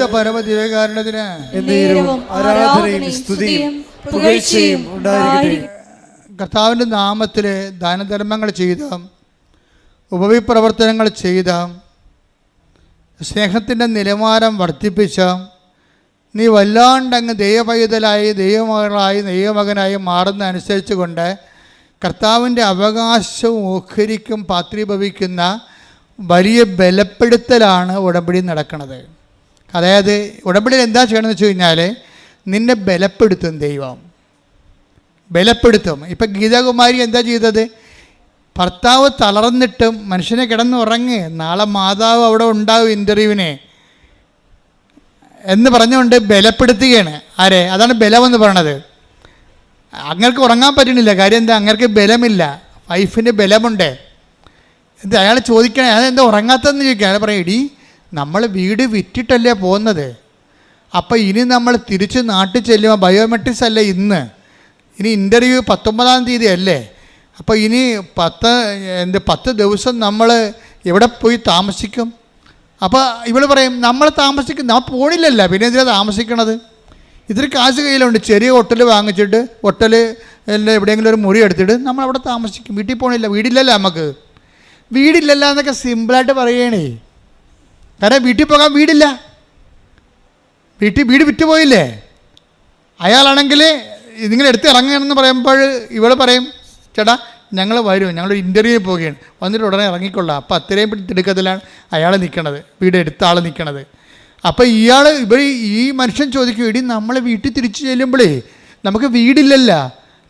പരിശുദ്ധ പരമ ദിവകാരണത്തിന് ആരാധനയും സ്തുതിയും പുകഴ്ചയും ഉണ്ടായിരിക്കട്ടെ. കർത്താവിന്റെ നാമത്തിൽ ദാനധർമ്മങ്ങൾ ചെയ്ത ഉപവിപ്രവർത്തനങ്ങൾ ചെയ്ത സ്നേഹത്തിന്റെ നിലവാരം വർദ്ധിപ്പിച്ച നീ വല്ലാണ്ടങ്ങ് ദൈവപൈതലായി ദൈവമകളായി ദൈവമകനായി മാറുന്ന അനുസരിച്ച് കൊണ്ട് കർത്താവിന്റെ അവകാശവും ഓഹരിക്കും പാത്രീഭവിക്കുന്ന വലിയ ബലപ്പെടുത്തലാണ് ഉടമ്പടി നടക്കുന്നത്. അതായത് ഉടമ്പടിയിൽ എന്താ ചെയ്യണമെന്ന് വെച്ച് കഴിഞ്ഞാൽ നിന്നെ ബലപ്പെടുത്തും ദൈവം. ബലപ്പെടുത്തും. ഇപ്പം ഗീതാകുമാരി എന്താ ചെയ്തത്? ഭർത്താവ് തളർന്നിട്ടും മനുഷ്യനെ കിടന്നുറങ്ങ്. നാളെ മാതാവ് അവിടെ ഉണ്ടാവും ഇന്റർവ്യൂവിനെ എന്ന് പറഞ്ഞുകൊണ്ട് ബലപ്പെടുത്തുകയാണ്. ആരെ? അതാണ് ബലമെന്ന് പറയണത്. അങ്ങർക്ക് ഉറങ്ങാൻ പറ്റണില്ല. കാര്യം എന്താ? അങ്ങർക്ക് ബലമില്ല. വൈഫിന് ബലമുണ്ട്. എന്താ? അയാൾ ചോദിക്കണേ അതെന്താ ഉറങ്ങാത്തതെന്ന് ചോദിക്കുക അയാൾ പറയും എടി നമ്മൾ വീട് വിറ്റിട്ടല്ലേ പോകുന്നത്? അപ്പോൾ ഇനി നമ്മൾ തിരിച്ച് നാട്ടിൽ ചെല്ലുമ്പോൾ ബയോമെട്രിക്സ് അല്ലേ ഇന്ന്? ഇനി ഇന്റർവ്യൂ പത്തൊമ്പതാം തീയതി അല്ലേ? അപ്പോൾ ഇനി പത്ത് എന്ത് പത്ത് ദിവസം നമ്മൾ എവിടെ പോയി താമസിക്കും? അപ്പോൾ ഇവൾ പറയും നമ്മൾ താമസിക്കും നമ്മൾ പോണില്ലല്ല. പിന്നെ എന്തിനാ താമസിക്കണത്? ഇതിൽ കാശ് കയ്യിലുണ്ട്. ചെറിയ ഹോട്ടൽ വാങ്ങിച്ചിട്ട് ഹോട്ടൽ എവിടെയെങ്കിലും ഒരു മുറി എടുത്തിട്ട് നമ്മൾ അവിടെ താമസിക്കും. വീട്ടിൽ പോകണില്ല വീടില്ലല്ലോ നമുക്ക് വീടില്ലല്ല എന്നൊക്കെ സിമ്പിളായിട്ട് പറയണേ. കാരണം വീട്ടിൽ പോകാൻ വീടില്ല. വീട്ടിൽ വീട് വിറ്റ് പോയില്ലേ അയാളാണെങ്കിൽ നിങ്ങൾ എടുത്ത് ഇറങ്ങണമെന്ന് പറയുമ്പോൾ ഇവൾ പറയും ചേട്ടാ ഞങ്ങൾ വരും. ഞങ്ങൾ ഇന്റർവ്യൂവിൽ പോവുകയാണ്. വന്നിട്ട് ഉടനെ ഇറങ്ങിക്കൊള്ളാം. അപ്പോൾ അത്രയും തിടുക്കത്തിലാണ് അയാൾ നിൽക്കണത് വീട് എടുത്ത ആൾ നിൽക്കണത് അപ്പോൾ ഇയാൾ ഇവർ ഈ മനുഷ്യൻ ചോദിക്കും ഇടി നമ്മൾ വീട്ടിൽ തിരിച്ചു ചെല്ലുമ്പോഴേ നമുക്ക് വീടില്ലല്ല.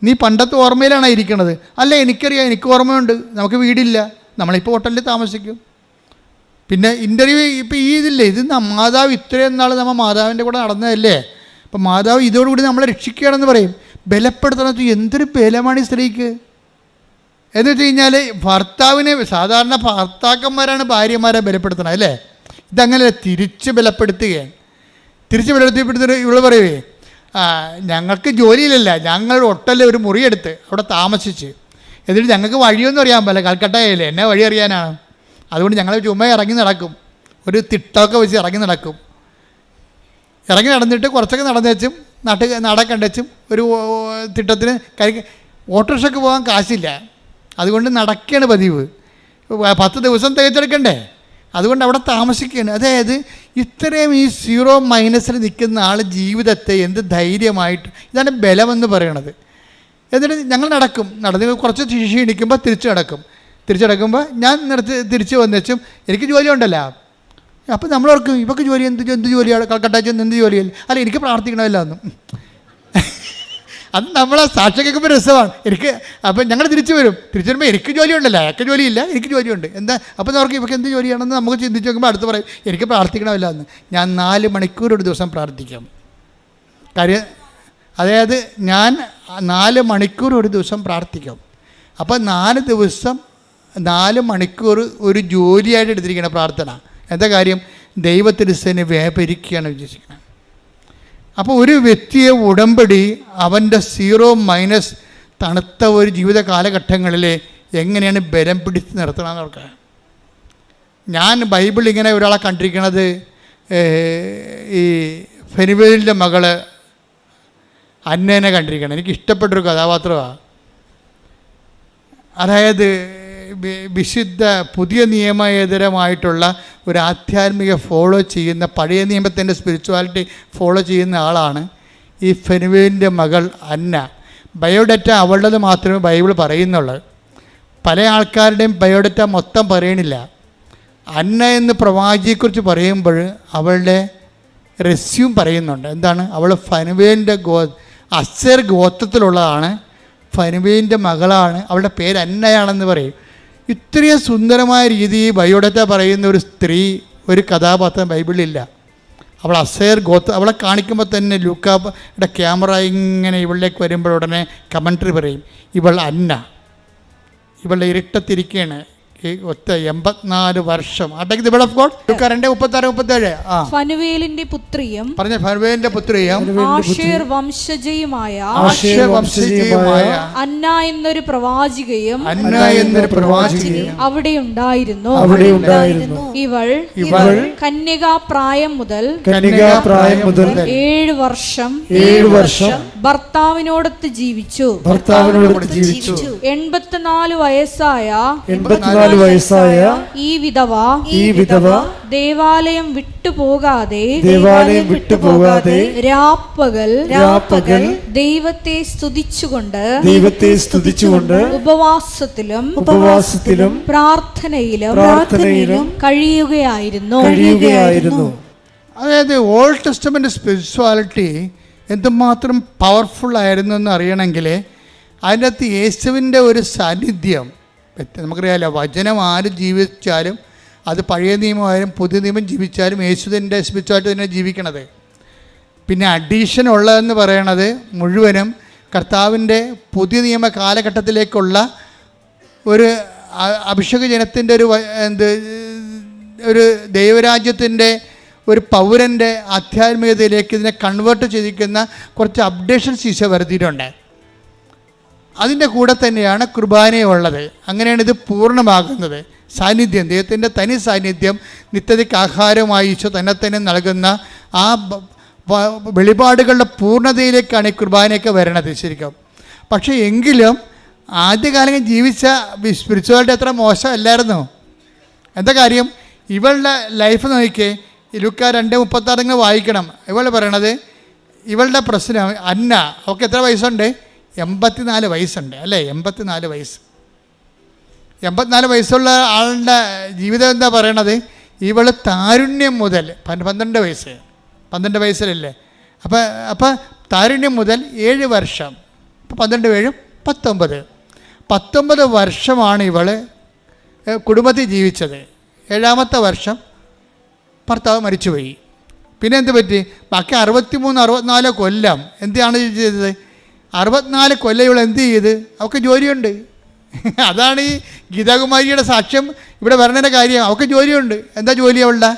നീ പണ്ടത്തെ ഓർമ്മയിലാണ് ഇരിക്കണത്? അല്ല എനിക്കറിയാം. എനിക്ക് ഓർമ്മയുണ്ട്. നമുക്ക് വീടില്ല. നമ്മളിപ്പോൾ ഹോട്ടലിൽ താമസിക്കും. പിന്നെ ഇന്റർവ്യൂ ഇപ്പോൾ ഈ ഇതില്ലേ ഇത് മാതാവ് ഇത്രയും നാൾ നമ്മൾ മാതാവിന്റെ കൂടെ നടന്നതല്ലേ? അപ്പം മാതാവ് ഇതോടുകൂടി നമ്മളെ രക്ഷിക്കുകയാണെന്ന് പറയും. ബലപ്പെടുത്തണം എന്തൊരു ബലമാണ് ഈ സ്ത്രീക്ക്? എന്ന് വെച്ച് കഴിഞ്ഞാൽ ഭർത്താവിനെ സാധാരണ ഭർത്താക്കന്മാരാണ് ഭാര്യമാരെ ബലപ്പെടുത്തണം അല്ലേ? ഇതങ്ങനെ തിരിച്ച് ബലപ്പെടുത്തുകയാണ്. തിരിച്ച് ബലപ്പെടുത്തിപ്പെടുത്തിട്ട് ഇവൾ പറയുവേ ഞങ്ങൾക്ക് ജോലിയിലല്ല ഞങ്ങൾ ഒട്ടല്ലേ ഒരു മുറിയെടുത്ത് അവിടെ താമസിച്ച്. എന്നിട്ട് ഞങ്ങൾക്ക് വഴിയൊന്നും അറിയാൻ പറ്റില്ല കൽക്കട്ടയല്ലേ എന്നെ വഴി അറിയാനാണ്. അതുകൊണ്ട് ഞങ്ങൾ ചുമ്മാ ഇറങ്ങി നടക്കും. ഒരു തിട്ടമൊക്കെ വെച്ച് ഇറങ്ങി നടക്കും. ഇറങ്ങി നടന്നിട്ട് കുറച്ചൊക്കെ നടന്നേച്ചും നട നടക്കണ്ടച്ചും ഒരു തിട്ടത്തിന് കൈ ഓട്ടോറിക്ഷയ്ക്ക് പോകാൻ കാശില്ല. അതുകൊണ്ട് നടക്കുകയാണ് പതിവ്. പത്ത് ദിവസം തികച്ചെടുക്കണ്ടേ? അതുകൊണ്ട് അവിടെ താമസിക്കുകയാണ്. അതായത് ഇത്രയും ഈ സീറോ മൈനസിൽ നിൽക്കുന്ന ആൾ ജീവിതത്തെ എന്ത് ധൈര്യമായിട്ട് ഇതാണ് ബലമെന്ന് പറയണത്. എന്നിട്ട് ഞങ്ങൾ നടക്കും. നടന്ന് കുറച്ച് ക്ഷീണിക്കുമ്പോൾ തിരിച്ചു നടക്കും. തിരിച്ചു നടക്കുമ്പോൾ ഞാൻ നിർത്തി തിരിച്ച് വന്നേച്ചും എനിക്ക് ജോലി ഉണ്ടല്ലോ അപ്പോൾ നമ്മളോർക്കും ഇവക്ക് ജോലി എന്ത് എന്ത് ജോലിയാണ്? കൽക്കട്ട ചെന്ന് എന്ത് ജോലിയല്ല അല്ല എനിക്ക് പ്രാർത്ഥിക്കണമല്ല എന്നും. അത് നമ്മളെ സാക്ഷി കേൾക്കുമ്പോൾ രസമാണ്. എനിക്ക് അപ്പം ഞങ്ങൾ തിരിച്ചു വരും. തിരിച്ചു വരുമ്പോൾ എനിക്ക് ജോലി ഉണ്ടല്ലോ അയാൾക്ക് ജോലിയില്ല എനിക്ക് ജോലിയുണ്ട്. എന്താ? അപ്പം അവർക്ക് ഇവർക്ക് എന്ത് ജോലിയാണെന്ന് നമുക്ക് ചിന്തിച്ച് നോക്കുമ്പോൾ അടുത്ത് പറയും എനിക്ക് പ്രാർത്ഥിക്കണമല്ല എന്ന്. ഞാൻ നാല് മണിക്കൂർ ഒരു ദിവസം പ്രാർത്ഥിക്കാം. കാര്യം അതായത് ഞാൻ നാല് മണിക്കൂർ ഒരു ദിവസം പ്രാർത്ഥിക്കാം. അപ്പം നാല് ദിവസം നാല് മണിക്കൂർ ഒരു ജോലിയായിട്ട് എടുത്തിരിക്കുന്ന പ്രാർത്ഥന. എന്താ കാര്യം? ദൈവത്തിരുസനെ വ്യാപരിക്കുകയാണ് വിശ്വസിക്കുന്നത് അപ്പോൾ ഒരു വ്യക്തിയെ ഉടമ്പടി അവന്റെ സീറോ മൈനസ് തണുത്ത ഒരു ജീവിത കാലഘട്ടങ്ങളിൽ എങ്ങനെയാണ് ബലം പിടിച്ച് നിർത്തണമെന്ന് അവർക്ക് ഞാൻ ബൈബിൾ ഇങ്ങനെ ഒരാളെ കണ്ടിരിക്കണത് ഈ ഫെനിവേലിന്റെ മകൾ അന്നേനെ കണ്ടിരിക്കണം. എനിക്ക് ഇഷ്ടപ്പെട്ടൊരു കഥാപാത്രമാണ് അതായത് വിശുദ്ധ പുതിയ നിയമേതരമായിട്ടുള്ള ഒരു ആധ്യാത്മിക ഫോളോ ചെയ്യുന്ന പഴയ നിയമത്തിന്റെ സ്പിരിച്വാലിറ്റി ഫോളോ ചെയ്യുന്ന ആളാണ് ഈ ഫെനുവേലിന്റെ മകൾ അന്ന. ബയോഡറ്റ അവളുടേത് മാത്രമേ ബൈബിൾ പറയുന്നുള്ളൂ. പല ആൾക്കാരുടെയും ബയോഡറ്റ മൊത്തം പറയണില്ല. അന്ന എന്ന് പ്രവാചിയെക്കുറിച്ച് പറയുമ്പോൾ അവളുടെ റെസ്യൂം പറയുന്നുണ്ട്. എന്താണ്? അവൾ ഫനുവേലിന്റെ ഗോ അസർ ഗോത്രത്തിലുള്ളതാണ്. ഫനുവേലിന്റെ മകളാണ്. അവളുടെ പേര് അന്നയാണെന്ന് പറയും. ഇത്രയും സുന്ദരമായ രീതിയിൽ ബയോഡേറ്റ പറയുന്ന ഒരു സ്ത്രീ ഒരു കഥാപാത്രം ബൈബിളിലില്ല. അവൾ അസേർ ഗോത്ര അവളെ കാണിക്കുമ്പോൾ തന്നെ ലൂക്കായുടെ ക്യാമറ ഇങ്ങനെ ഇവളിലേക്ക് വരുമ്പോൾ ഉടനെ കമൻട്രി പറയും ഇവൾ അന്ന. ഇവളുടെ ഇരുട്ടത്തിരിക്കുകയാണ് ഈ ഒറ്റ എൺപത്തിനാല് വർഷം. അടയ്ക്ക് ദ ഓഫ് ഗോഡ് രണ്ട് മുപ്പത്താറ് മുപ്പത്തേഴ്. ആ. ഫനുവേലിന്റെ പുത്രിയും പറഞ്ഞ ഫനുവേലിന്റെ പുത്രിയും ആഷേർ വംശജയുമായ ആഷേർ വംശജയുമായ അന്ന എന്നൊരു പ്രവാചികയും അന്ന എന്നൊരു പ്രവാചികയും അവിടെ ഉണ്ടായിരുന്നു അവിടെ ഉണ്ടായിരുന്നു ഇവൾ ഇവൾ കന്യകാപ്രായം മുതൽ കനികാപ്രായം മുതൽ ഏഴ് വർഷം ഏഴ് വർഷം ഭർത്താവിനോടൊത്ത് ജീവിച്ചു. ഭർത്താവിനോടൊത്ത് ജീവിച്ചു. എൺപത്തിനാല് വയസ്സായ എൺപത്തിനാല് വയസ്സായ ഈ വിധവ ഈ വിധവ ദേവാലയം വിട്ടുപോകാതെ ദേവാലയം വിട്ടുപോകാതെ രാപ്പകൽ രാപ്പകൽ ദൈവത്തെ സ്തുതിച്ചുകൊണ്ട് ദൈവത്തെ സ്തുതിച്ചുകൊണ്ട് ഉപവാസത്തിലും ഉപവാസത്തിലും പ്രാർത്ഥനയിലും പ്രാർത്ഥനയിലും കഴിയുകയായിരുന്നു. കഴിയുകയായിരുന്നു. അതായത് ഓൾഡ് ടെസ്റ്റമെന്റ് സ്പിരിച്വാലിറ്റി എന്തുമാത്രം പവർഫുൾ ആയിരുന്നു എന്ന് അറിയണമെങ്കിൽ അതിന്റെ അകത്ത് യേശുവിന്റെ ഒരു സാന്നിധ്യം നമുക്കറിയാമല്ലോ വചനം ആര് ജീവിച്ചാലും അത് പഴയ നിയമമായാലും പുതിയ നിയമം ജീവിച്ചാലും യേശുദിന്റെ സ്പിരിച്വാലിറ്റി തന്നെ ജീവിക്കണത്. പിന്നെ അഡീഷൻ ഉള്ളതെന്ന് പറയണത് മുഴുവനും കർത്താവിന്റെ പുതിയ നിയമ കാലഘട്ടത്തിലേക്കുള്ള ഒരു അഭിഷേക ജനത്തിന്റെ ഒരു എന്ത് ഒരു ദൈവരാജ്യത്തിന്റെ ഒരു പൗരന്റെ ആധ്യാത്മികതയിലേക്ക് ഇതിനെ കൺവേർട്ട് ചെയ്തിരിക്കുന്ന കുറച്ച് അപ്ഡേഷൻസ് ഈശോ വരുത്തിയിട്ടുണ്ട്. അതിന്റെ കൂടെ തന്നെയാണ് കുർബാനയുള്ളത്. അങ്ങനെയാണ് ഇത് പൂർണമാകുന്നത്. സാന്നിധ്യം ദൈവത്തിന്റെ തനി സാന്നിധ്യം നിത്യതയ്ക്ക് ആഹാരമായി ഈശോ തന്നെ തന്നെ നൽകുന്ന ആ വെളിപാടുകളുടെ പൂർണതയിലേക്കാണ് ഈ കുർബാനയൊക്കെ വരണത് ശരിക്കും. പക്ഷേ എങ്കിലും ആദ്യകാലങ്ങളിൽ ജീവിച്ച സ്പിരിച്വാലിറ്റി അത്ര മോശമല്ലായിരുന്നു. എന്താ കാര്യം? ഇവളുടെ ലൈഫ് നോക്കിക്കേ ഇരുക്ക രണ്ട് മുപ്പത്താറ് നിങ്ങൾ വായിക്കണം. ഇവൾ പറയണത് ഇവളുടെ പ്രശ്നം അന്ന അവൾക്ക് എത്ര വയസ്സുണ്ട്? എൺപത്തിനാല് വയസ്സുണ്ട് അല്ലേ? എൺപത്തിനാല് വയസ്സ്. എൺപത്തിനാല് വയസ്സുള്ള ആളുടെ ജീവിതം എന്താ പറയണത്? ഇവൾ താരുണ്യം മുതൽ പന്ത് പന്ത്രണ്ട് വയസ്സ് പന്ത്രണ്ട് വയസ്സിലല്ലേ? അപ്പോൾ അപ്പോൾ താരുണ്യം മുതൽ ഏഴ് വർഷം ഇപ്പം പന്ത്രണ്ട് ഏഴും പത്തൊമ്പത്. പത്തൊമ്പത് വർഷമാണ് ഇവൾ കുടുംബത്തിൽ ജീവിച്ചത്. ഏഴാമത്തെ വർഷം ഭർത്താവ് മരിച്ചുപോയി. പിന്നെ എന്ത് പറ്റി? ബാക്കി അറുപത്തിമൂന്ന് അറുപത്തിനാല് കൊല്ലം എന്താണ് ചെയ്തത്? അറുപത്തിനാല് കൊല്ലം ഇവൾ എന്ത് ചെയ്ത്? അവൾക്ക് ജോലിയുണ്ട്. അതാണ് ഈ ഗീതാകുമാരിയുടെ സാക്ഷ്യം. ഇവിടെ വരണേന്റെ കാര്യം അവൾക്ക് ജോലിയുണ്ട്. എന്താ ജോലി അവളുടെ?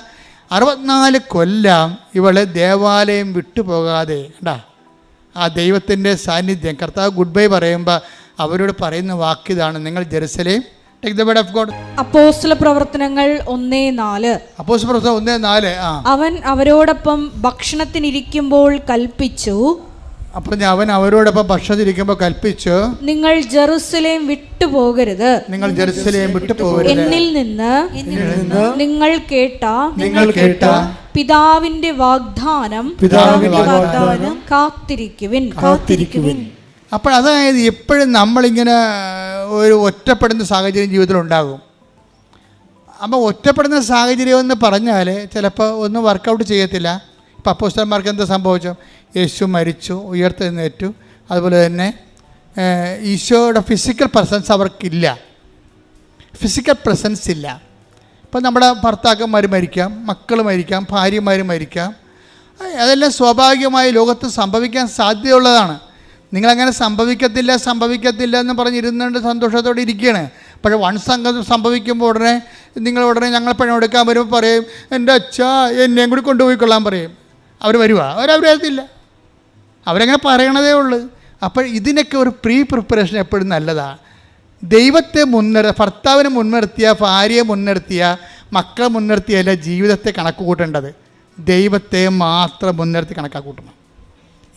അറുപത്തിനാല് കൊല്ലം ഇവൾ ദേവാലയം വിട്ടുപോകാതെ കണ്ടാ? ആ ദൈവത്തിന്റെ സാന്നിധ്യം. കർത്താവ് ഗുഡ് ബൈ പറയുമ്പോൾ അവരോട് പറയുന്ന വാക്കിതാണ് നിങ്ങൾ ജെറുസലേം അപ്പോസ്തല പ്രവർത്തനങ്ങൾ ഒന്നേ നാല്. അപ്പോസ് പ്രവർത്തനം ഒന്ന് നാല് അവൻ അവരോടൊപ്പം ഭക്ഷണത്തിനിരിക്കുമ്പോൾ കൽപ്പിച്ചു. അപ്പം ഞാൻ അവൻ അവരോടൊപ്പം ഭക്ഷണത്തിരിക്കുമ്പോൾ കൽപ്പിച്ചു നിങ്ങൾ ജെറുസലേം വിട്ടുപോകരുത് നിങ്ങൾ ജെറുസലേം വിട്ടുപോകരുത് എന്നിൽ നിന്ന് നിങ്ങൾ കേട്ട നിങ്ങൾ കേട്ട പിതാവിന്റെ വാഗ്ദാനം പിതാവിന്റെ വാഗ്ദാനം കാത്തിരിക്കുവിൻ. കാത്തിരിക്കുവിൻ. അപ്പോൾ അതായത് എപ്പോഴും നമ്മളിങ്ങനെ ഒരു ഒറ്റപ്പെടുന്ന സാഹചര്യം ജീവിതത്തിൽ ഉണ്ടാകും. അപ്പോൾ ഒറ്റപ്പെടുന്ന സാഹചര്യം എന്ന് പറഞ്ഞാൽ ചിലപ്പോൾ ഒന്നും വർക്കൗട്ട് ചെയ്യത്തില്ല. ഇപ്പോൾ അപ്പോസ്റ്റന്മാർക്ക് എന്താ സംഭവിച്ചു യേശു മരിച്ചു ഉയർത്തെഴുന്നേറ്റു. അതുപോലെ തന്നെ ഈശോയുടെ ഫിസിക്കൽ പ്രസൻസ് അവർക്കില്ല. ഫിസിക്കൽ പ്രസൻസ് ഇല്ല. ഇപ്പം നമ്മുടെ ഭർത്താക്കന്മാർ മരിക്കാം മക്കൾ മരിക്കാം ഭാര്യമാർ മരിക്കാം. അതെല്ലാം സ്വാഭാവികമായി ലോകത്ത് സംഭവിക്കാൻ സാധ്യതയുള്ളതാണ്. നിങ്ങളങ്ങനെ സംഭവിക്കത്തില്ല സംഭവിക്കത്തില്ല എന്ന് പറഞ്ഞിരുന്നുകൊണ്ട് സന്തോഷത്തോടെ ഇരിക്കുകയാണ്. പക്ഷേ വൺ സംഘം സംഭവിക്കുമ്പോൾ ഉടനെ നിങ്ങൾ ഉടനെ ഞങ്ങൾ പണം എടുക്കാൻ വരുമ്പോൾ പറയും എന്റെ അച്ഛ എന്നെയും കൂടി കൊണ്ടുപോയിക്കൊള്ളാൻ പറയും. അവർ വരുവാ. അവരവർ വരത്തില്ല അവരങ്ങനെ പറയണതേ ഉള്ളൂ. അപ്പോൾ ഇതിനൊക്കെ ഒരു പ്രീ പ്രിപ്പറേഷൻ എപ്പോഴും നല്ലതാണ് ദൈവത്തെ മുൻനിർ ഭർത്താവിനെ മുൻനിർത്തിയ ഭാര്യയെ മുൻനിർത്തിയ മക്കളെ മുൻനിർത്തിയല്ല ജീവിതത്തെ കണക്ക് കൂട്ടേണ്ടത് ദൈവത്തെ മാത്രം മുൻനിർത്തി കണക്കാക്കി കൂട്ടണം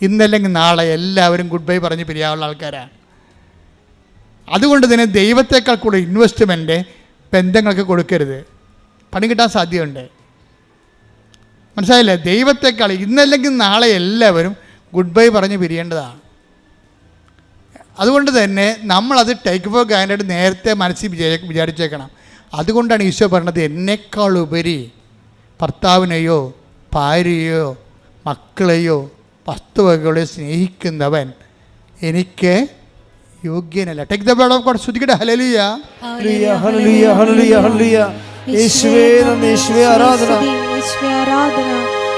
ഇന്നല്ലെങ്കിൽ നാളെ എല്ലാവരും ഗുഡ് ബൈ പറഞ്ഞ് പിരിയാവുള്ള ആൾക്കാരാണ് അതുകൊണ്ട് തന്നെ ദൈവത്തെക്കാൾ കൂടുതൽ ഇൻവെസ്റ്റ്മെന്റ് ബന്ധങ്ങൾക്ക് കൊടുക്കരുത്. പണി കിട്ടാൻ സാധ്യതയുണ്ട്. മനസ്സിലായില്ലേ? ദൈവത്തെക്കാൾ ഇന്നല്ലെങ്കിൽ നാളെ എല്ലാവരും ഗുഡ് ബൈ പറഞ്ഞ് പിരിയേണ്ടതാണ്. അതുകൊണ്ട് തന്നെ നമ്മളത് ടേക്ക് ഫോർ ഗ്രാൻഡ് നേരത്തെ മനസ്സിൽ വിചാരി വിചാരിച്ചേക്കണം. അതുകൊണ്ടാണ് ഈശോ പറഞ്ഞത് എന്നേക്കാൾ ഉപരി ഭർത്താവിനെയോ ഭാര്യയോ മക്കളെയോ വസ്തുവകളെയോ സ്നേഹിക്കുന്നവൻ എനിക്ക് യോഗ്യനല്ല. Take the blood of God ശ്രുതിക്കട്ടെ ഹല്ലേലൂയ ഹല്ലേലൂയ ഹല്ലേലൂയ ഹല്ലേലൂയ ഹല്ലേലൂയ യേശുവേ നന്ദി യേശുവേ ആരാധന. യേശുവേ ആരാധന.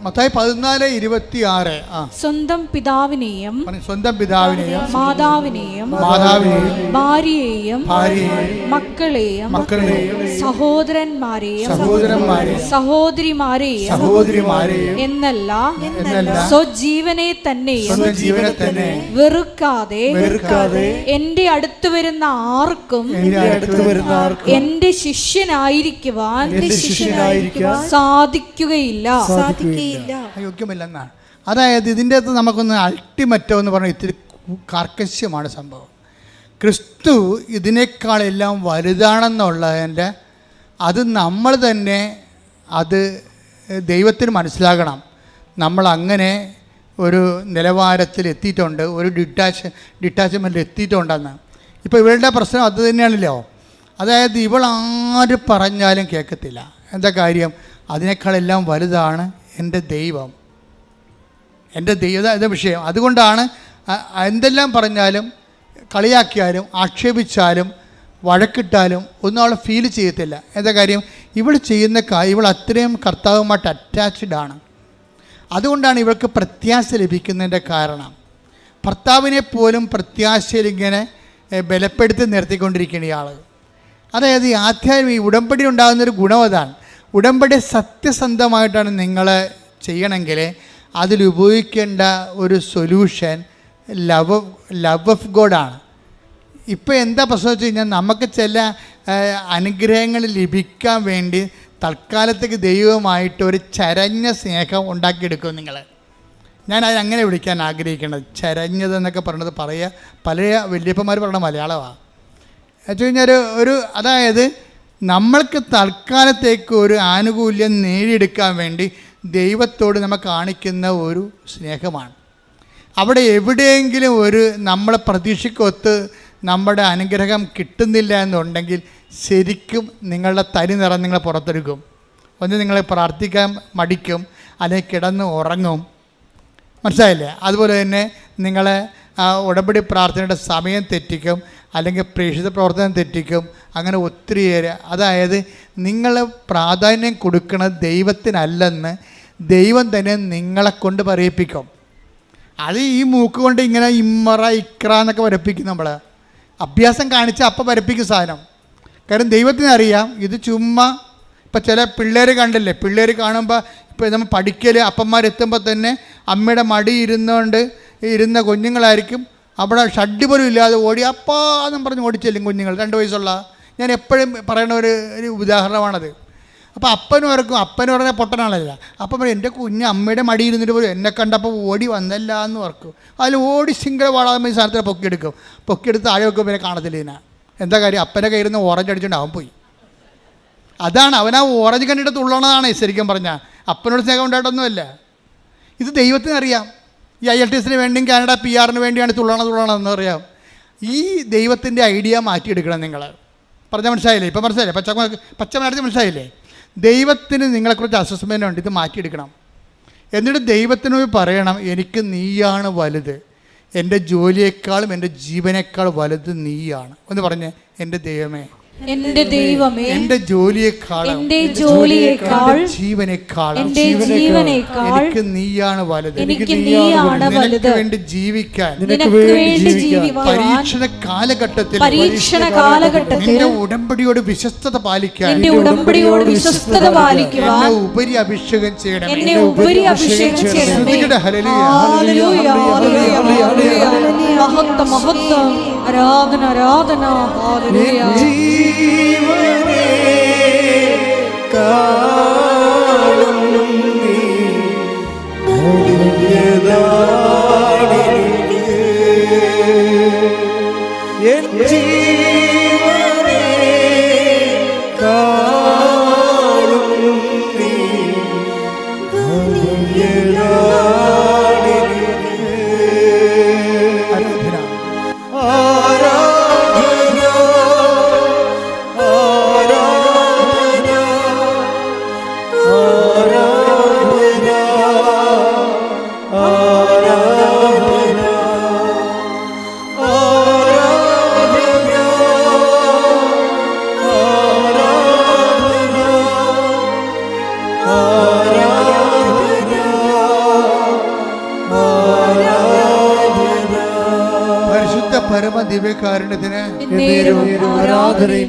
മത്തായി പതിനാല് ഇരുപത്തി ആറ് സ്വന്തം പിതാവിനെയും സ്വന്തം പിതാവിനെയും മാതാവിനെയും മാതാവിനെയും ഭാര്യയെയും മക്കളെയും മക്കളെയും സഹോദരന്മാരെയും സഹോദരന്മാരെയും സഹോദരിമാരെയും സഹോദരിമാരെയും എന്നല്ല സ്വജീവനെ തന്നെയും ജീവനെ തന്നെ വെറുക്കാതെ വെറുക്കാതെ എന്റെ അടുത്ത് വരുന്ന ആർക്കും എന്റെ വരുന്ന ആർക്കും എന്റെ ശിഷ്യനായിരിക്കുവാൻ ശിഷ്യനായിരിക്കാൻ സാധിക്കുകയില്ല. സാധിക്കുകയില്ല. യോഗ്യമല്ലെന്നാണ്. അതായത് ഇതിന്റെ അകത്ത് നമുക്കൊന്ന് അൾട്ടിമറ്റോ എന്ന് പറഞ്ഞാൽ ഇത്തിരി കാർക്കശ്യമാണ് സംഭവം. ക്രിസ്തു ഇതിനേക്കാളെല്ലാം വലുതാണെന്നുള്ളതിന്റെ അത് നമ്മൾ തന്നെ അത് ദൈവത്തിന് മനസ്സിലാകണം. നമ്മൾ അങ്ങനെ ഒരു നിലവാരത്തിൽ എത്തിയിട്ടുണ്ട് ഒരു ഡിറ്റാച്ച് ഡിറ്റാച്ച്മെന്റിൽ എത്തിയിട്ടുണ്ടെന്ന്. ഇപ്പോൾ ഇവളുടെ പ്രശ്നം അത് തന്നെയാണല്ലോ. അതായത് ഇവൾ ആര് പറഞ്ഞാലും കേൾക്കത്തില്ല. എന്താ കാര്യം? അതിനേക്കാളെല്ലാം വലുതാണ് എന്റെ ദൈവം. എന്റെ ദൈവം ഇതാ വിഷയം. അതുകൊണ്ടാണ് എന്തെല്ലാം പറഞ്ഞാലും കളിയാക്കിയാലും ആക്ഷേപിച്ചാലും വഴക്കിട്ടാലും ഒന്നും അവൾ ഫീൽ ചെയ്യത്തില്ല. എന്താ കാര്യം? ഇവൾ ചെയ്യുന്ന ഇവൾ അത്രയും കർത്താവുമായിട്ട് അറ്റാച്ച്ഡ് ആണ്. അതുകൊണ്ടാണ് ഇവൾക്ക് പ്രത്യാശ ലഭിക്കുന്നതിന്റെ കാരണം. ഭർത്താവിനെ പോലും പ്രത്യാശയിൽ ഇങ്ങനെ ബലപ്പെടുത്തി നിർത്തിക്കൊണ്ടിരിക്കുന്ന ഇയാൾ അതായത് ഈ ആധ്യാത്മിക ഉടമ്പടി ഉണ്ടാകുന്നൊരു ഗുണം അതാണ്. ഉടമ്പടി സത്യസന്ധമായിട്ടാണ് നിങ്ങൾ ചെയ്യണമെങ്കിൽ അതിലുപയോഗിക്കേണ്ട ഒരു സൊല്യൂഷൻ ലവ് ലവ് ഓഫ് ഗോഡാണ് ഇപ്പോൾ എന്താ പ്രശ്നം വെച്ച് കഴിഞ്ഞാൽ നമുക്ക് ചില അനുഗ്രഹങ്ങൾ ലഭിക്കാൻ വേണ്ടി തൽക്കാലത്തേക്ക് ദൈവമായിട്ട് ഒരു ചരഞ്ഞ സ്നേഹം ഉണ്ടാക്കിയെടുക്കും നിങ്ങൾ ഞാൻ അത് അങ്ങനെ വിളിക്കാൻ ആഗ്രഹിക്കുന്നത്. ചരഞ്ഞത് എന്നൊക്കെ പറഞ്ഞത് പറയുക പല വല്യപ്പന്മാർ പറയുന്ന മലയാളമാണ് വെച്ച് കഴിഞ്ഞാൽ ഒരു അതായത് നമ്മൾക്ക് തൽക്കാലത്തേക്ക് ഒരു ആനുകൂല്യം നേടിയെടുക്കാൻ വേണ്ടി ദൈവത്തോട് നമ്മൾ കാണിക്കുന്ന ഒരു സ്നേഹമാണ്. അവിടെ എവിടെയെങ്കിലും ഒരു നമ്മളെ പ്രതീക്ഷയ്ക്കൊത്ത് നമ്മുടെ അനുഗ്രഹം കിട്ടുന്നില്ല എന്നുണ്ടെങ്കിൽ ശരിക്കും നിങ്ങളുടെ തനി നിറം നിങ്ങൾ പുറത്തെടുക്കും. ഒന്ന് നിങ്ങളെ പ്രാർത്ഥിക്കാൻ മടിക്കും അല്ലെങ്കിൽ കിടന്ന് ഉറങ്ങും. മനസ്സിലായില്ലേ? അതുപോലെ തന്നെ നിങ്ങളെ ഉടമ്പടി പ്രാർത്ഥനയുടെ സമയം തെറ്റിക്കും. അല്ലെങ്കിൽ പ്രേക്ഷിത പ്രവർത്തനം തെറ്റിക്കും അങ്ങനെ ഒത്തിരിയേറെ. അതായത് നിങ്ങൾ പ്രാധാന്യം കൊടുക്കുന്നത് ദൈവത്തിനല്ലെന്ന് ദൈവം തന്നെ നിങ്ങളെ കൊണ്ട് പറയിപ്പിക്കും. അത് ഈ മൂക്ക് കൊണ്ട് ഇങ്ങനെ ഇമ്മറ ഇക്ര എന്നൊക്കെ വരപ്പിക്കും നമ്മൾ അഭ്യാസം കാണിച്ച് അപ്പം വരപ്പിക്കും സാധനം. കാരണം ദൈവത്തിന് അറിയാം ഇത് ചുമ്മാ ഇപ്പം ചില പിള്ളേർ കണ്ടില്ലേ? പിള്ളേർ കാണുമ്പോൾ ഇപ്പോൾ നമ്മൾ പഠിക്കൽ അപ്പന്മാരെത്തുമ്പോൾ തന്നെ അമ്മയുടെ മടി ഇരുന്നുകൊണ്ട് ഇരുന്ന കുഞ്ഞുങ്ങളായിരിക്കും അവിടെ ഷഡ്ഡി പോലും ഇല്ലാതെ ഓടി അപ്പാ എന്നും പറഞ്ഞ് ഓടിച്ചെല്ലും കുഞ്ഞുങ്ങൾ രണ്ട് വയസ്സുള്ള. ഞാൻ എപ്പോഴും പറയുന്ന ഒരു ഒരു ഉദാഹരണമാണത്. അപ്പോൾ അപ്പനും ഓർക്കും അപ്പനും പറഞ്ഞാൽ പൊട്ടനാളല്ല അപ്പം പറയും എന്റെ കുഞ്ഞ് അമ്മയുടെ മടി ഇരുന്നിട്ട് പോലും എന്നെ കണ്ടപ്പോൾ ഓടി വന്നല്ല എന്ന് ഓർക്കും അതിൽ ഓടി സിംഗിൾ വാടാകുമ്പോൾ ഈ സാധനത്തിൽ പൊക്കിയെടുക്കും. പൊക്കിയെടുത്ത് താഴെ വെക്കും പിന്നെ കാണത്തില്ല ഇതിനാ. എന്താ കാര്യം? അപ്പന്റെ കയ്യിൽ നിന്ന് ഓറഞ്ച് അടിച്ചുകൊണ്ട് അവൻ പോയി. അതാണ് അവൻ ആ ഓറഞ്ച് കണ്ടിട്ട് തുള്ളണതാണ് ശരിക്കും പറഞ്ഞാൽ അപ്പനോട് സ്നേഹം ഉണ്ടായിട്ടൊന്നുമല്ല. ഇത് ദൈവത്തിന് അറിയാം ഈ ഐ എൽ ടി എസിന് വേണ്ടിയും കാനഡ പി ആറിന് വേണ്ടിയാണ് തുള്ളണ എന്ന് അറിയാം. ഈ ദൈവത്തിന്റെ ഐഡിയ മാറ്റിയെടുക്കണം നിങ്ങൾ പറഞ്ഞാൽ മനസ്സിലായില്ലേ? ഇപ്പം മനസ്സിലായില്ലേ? പച്ച പച്ച മലയാളത്തിൽ മനസ്സിലായില്ലേ? ദൈവത്തിന് നിങ്ങളെക്കുറിച്ച് അസസ്മെന്റ് ഉണ്ട് ഇത് മാറ്റിയെടുക്കണം. എന്നിട്ട് ദൈവത്തിന് പറയണം എനിക്ക് നീയാണ് വലുത്. എന്റെ ജോലിയേക്കാളും എന്റെ ജീവനേക്കാളും വലുത് നീയാണ്. ഒന്ന് പറഞ്ഞേ എന്റെ ദൈവമേ. എന്റെ ദൈവമേ എന്റെ ജോലിയേക്കാൾ എന്റെ ജോലിയേക്കാൾ ജീവനേക്കാൾ എന്റെ ജീവനേക്കാൾ എനിക്ക് നീയാണ് വലുത്. എനിക്ക് നീയാണ് നിനക്ക് വലുത്. വേണ്ടി ജീവിക്കാൻ നിനക്ക് വേണ്ടി ജീവിക്കാൻ. പരീക്ഷണ കാലഘട്ടത്തിൽ പരീക്ഷണ കാലഘട്ടത്തിൽ നിന്റെ ഉടമ്പടിയോട് വിശ്വസ്തത പാലിക്കാൻ നിന്റെ ഉടമ്പടിയോട് വിശ്വസ്തത പാലിക്കുക എന്നെ ഉപരി അഭിഷേകം ചെയ്യണം. എന്നെ ഉപരി അഭിഷേകം ചെയ്യണം. ഹല്ലേലൂയ, ഹല്ലേലൂയ, ഹല്ലേലൂയ. മഹത്വം മഹത്വം. ആരാധന ആരാധന ജീവനേ കാണും നീ ജീവനേ കാണും നീ ധന്യതാണിനി.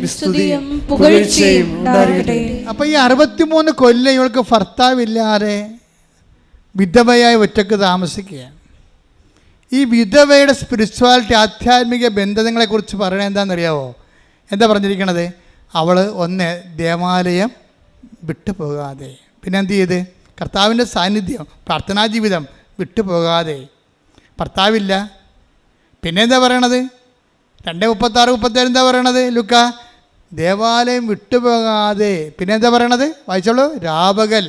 സ്തുതിയും പുകഴ്ചയും ഉണ്ടാകട്ടെ. അപ്പൊ ഈ അറുപത്തിമൂന്ന് കൊല്ലം ഇവൾക്ക് ഭർത്താവില്ലാതെ വിധവയായി ഒറ്റയ്ക്ക് താമസിക്കുകയാണ്. ഈ വിധവയുടെ സ്പിരിച്വാലിറ്റി ആധ്യാത്മിക ബന്ധങ്ങളെക്കുറിച്ച് പറയണത് എന്താണെന്നറിയാവോ? എന്താ പറഞ്ഞിരിക്കണത്? അവൾ ഒന്ന് ദേവാലയം വിട്ടു പോകാതെ. പിന്നെ എന്ത് ചെയ്ത്? കർത്താവിന്റെ സാന്നിധ്യം പ്രാർത്ഥനാ ജീവിതം വിട്ടു പോകാതെ. ഭർത്താവില്ല. പിന്നെ എന്താ പറയണത്? രണ്ട് മുപ്പത്താറ് മുപ്പത്തേഴ് എന്താ പറയണത് ലുക്ക? ദേവാലയം വിട്ടുപോകാതെ പിന്നെ എന്താ പറയണത്? വായിച്ചോളൂ. രാപകൽ